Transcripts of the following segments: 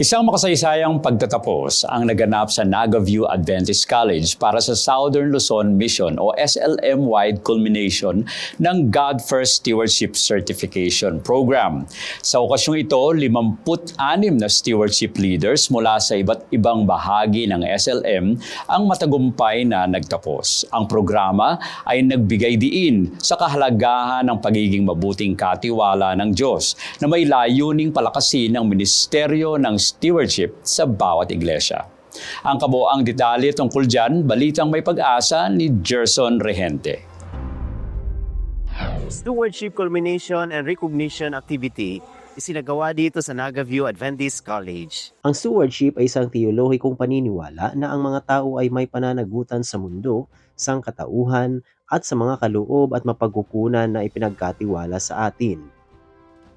Isang makasaysayang pagtatapos ang naganap sa Naga View Adventist College para sa Southern Luzon Mission o SLM-wide culmination ng God First Stewardship Certification Program. Sa okasyong ito, 56 na stewardship leaders mula sa iba't ibang bahagi ng SLM ang matagumpay na nagtapos. Ang programa ay nagbigay diin sa kahalagahan ng pagiging mabuting katiwala ng Diyos na may layuning palakasin ng ministeryo ng stewardship sa bawat iglesia. Ang kabuang detalye tungkol dyan, balitang may pag-asa ni Gerson Rehente. Stewardship Culmination and Recognition Activity isinagawa dito sa Naga View Adventist College. Ang stewardship ay isang teolohikong paniniwala na ang mga tao ay may pananagutan sa mundo, sangkatauhan, at sa mga kaloob at mapagkukunan na ipinagkatiwala sa atin.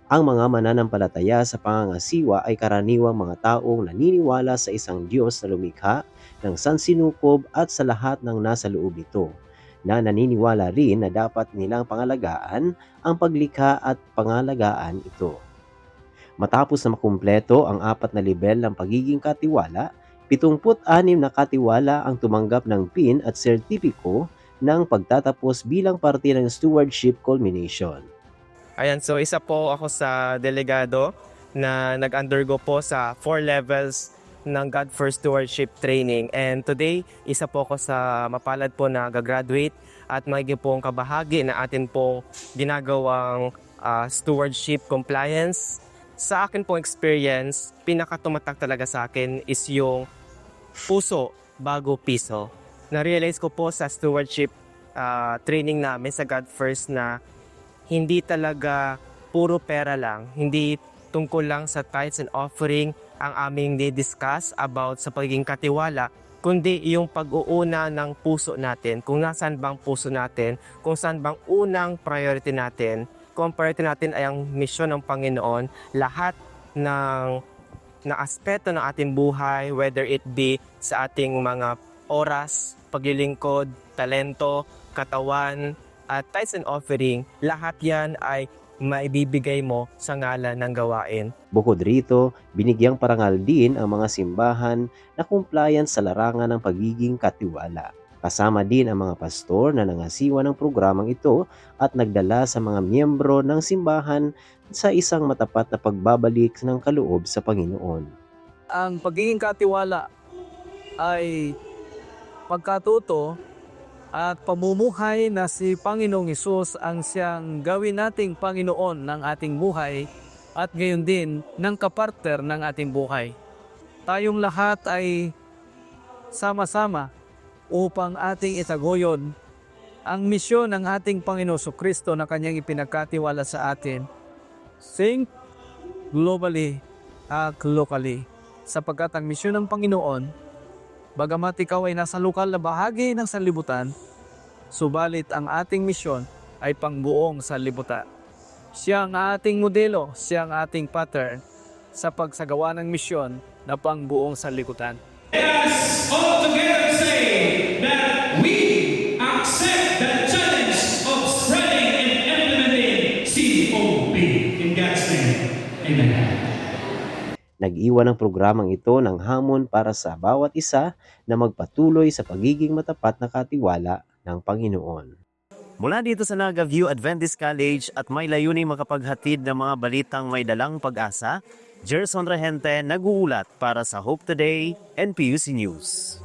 Ang mga mananampalataya sa pangangasiwa ay karaniwang mga taong naniniwala sa isang Diyos na lumikha ng sansinukob at sa lahat ng nasa loob nito, na naniniwala rin na dapat nilang pangalagaan ang paglikha at pangalagaan ito. Matapos na makumpleto ang apat na level ng pagiging katiwala, 76 na katiwala ang tumanggap ng PIN at sertipiko ng pagtatapos bilang parte ng stewardship culmination. Ayan, so isa po ako sa delegado na nag-undergo po sa four levels ng God First Stewardship Training. And today, isa po ako sa mapalad po na gagraduate at magiging pong kabahagi na atin po ginagawang ah, stewardship compliance. Sa akin pong experience, pinakatumatak talaga sa akin is yung puso bago piso. Na-realize ko po sa stewardship ah, training namin sa God First na hindi talaga puro pera lang, hindi tungkol lang sa tithes and offering ang aming di-discuss about sa pagiging katiwala, kundi yung pag-uuna ng puso natin, kung nasaan bang puso natin, kung saan bang unang priority natin. Kung priority natin ay ang misyon ng Panginoon, lahat ng na aspeto ng ating buhay, whether it be sa ating mga oras, paglilingkod, talento, katawan, at tithes and offering, lahat yan ay maibibigay mo sa ngalan ng gawain. Bukod rito, binigyang parangal din ang mga simbahan na compliance sa larangan ng pagiging katiwala. Kasama din ang mga pastor na nangasiwa ng programang ito at nagdala sa mga miyembro ng simbahan sa isang matapat na pagbabalik ng kaloob sa Panginoon. ang pagiging katiwala ay pagkatuto at pamumuhay na si Panginoong Isus ang siyang gawin nating Panginoon ng ating buhay at gayon din ng kapartner ng ating buhay. Tayong lahat ay sama-sama upang ating itaguyod ang misyon ng ating Panginoon Kristo na kanyang ipinagkatiwala sa atin. Think globally at locally sapagkat ang misyon ng Panginoon, bagamat ikaw ay nasa lokal na bahagi ng sanlibutan, subalit ang ating misyon ay pangbuong sanlibutan. Siya ang ating modelo, siya ang ating pattern sa pagsagawa ng misyon na pangbuong sanlibutan. all together say that we accept the challenge of spreading and implementing COP in God's name. Amen. Nag-iwan ang programang ito ng hamon para sa bawat isa na magpatuloy sa pagiging matapat na katiwala ng Panginoon. Mula dito sa Naga View Adventist College at may layuning makapaghatid ng mga balitang may dalang pag-asa, Gerson Rehente nag-uulat para sa Hope Today and PUC News.